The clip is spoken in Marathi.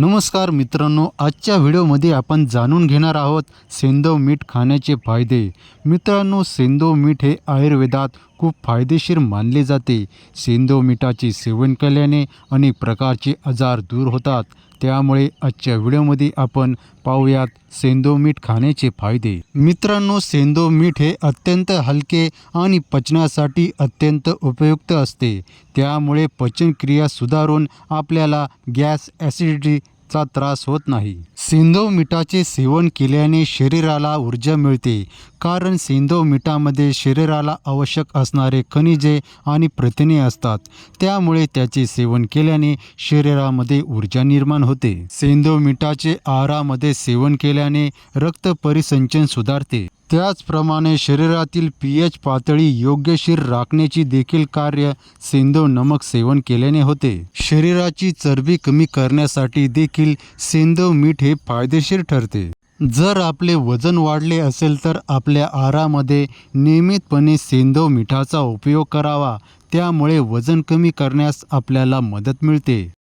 नमस्कार मित्रांनो आजच्या व्हिडिओमध्ये आपण जाणून घेणार आहोत सेंदव मीठ खाण्याचे फायदे. मित्रांनो सेंदव मीठ हे आयुर्वेदात खूप फायदेशीर मानले जाते. सेंदव मिठाचे सेवन केल्याने अनेक प्रकारचे आजार दूर होतात. त्यामुळे आजच्या व्हिडिओमध्ये आपण पाहूयात सेंदो मीठ खाण्याचे फायदे. मित्रांनो सेंदो मीठ हे अत्यंत हलके आणि पचनासाठी अत्यंत उपयुक्त असते. त्यामुळे पचनक्रिया सुधारून आपल्याला गॅस ॲसिडिटी चा त्रास होत नाही. सेंदो मिठाचे सेवन केल्याने शरीराला ऊर्जा मिळते. कारण सेंदव मिठामध्ये शरीराला आवश्यक असणारे खनिजे आणि प्रथिने असतात. त्यामुळे त्याचे सेवन केल्याने शरीरामध्ये ऊर्जा निर्माण होते. सेंदव मिठाचे आहारामध्ये सेवन केल्याने रक्त परिसंचन सुधारते. त्याचप्रमाणे शरीरातील पी एच पातळी योग्यशीर राखण्याची देखील कार्य सेंदव नमक सेवन केल्याने होते. शरीराची चरबी कमी करण्यासाठी देखील सेंदव मीठ हे फायदेशीर ठरते. जर आपले वजन वाढले असेल तर आपल्या आहारामध्ये नियमितपणे सेंदव मिठाचा उपयोग करावा. त्यामुळे वजन कमी करण्यास आपल्याला मदत मिळते.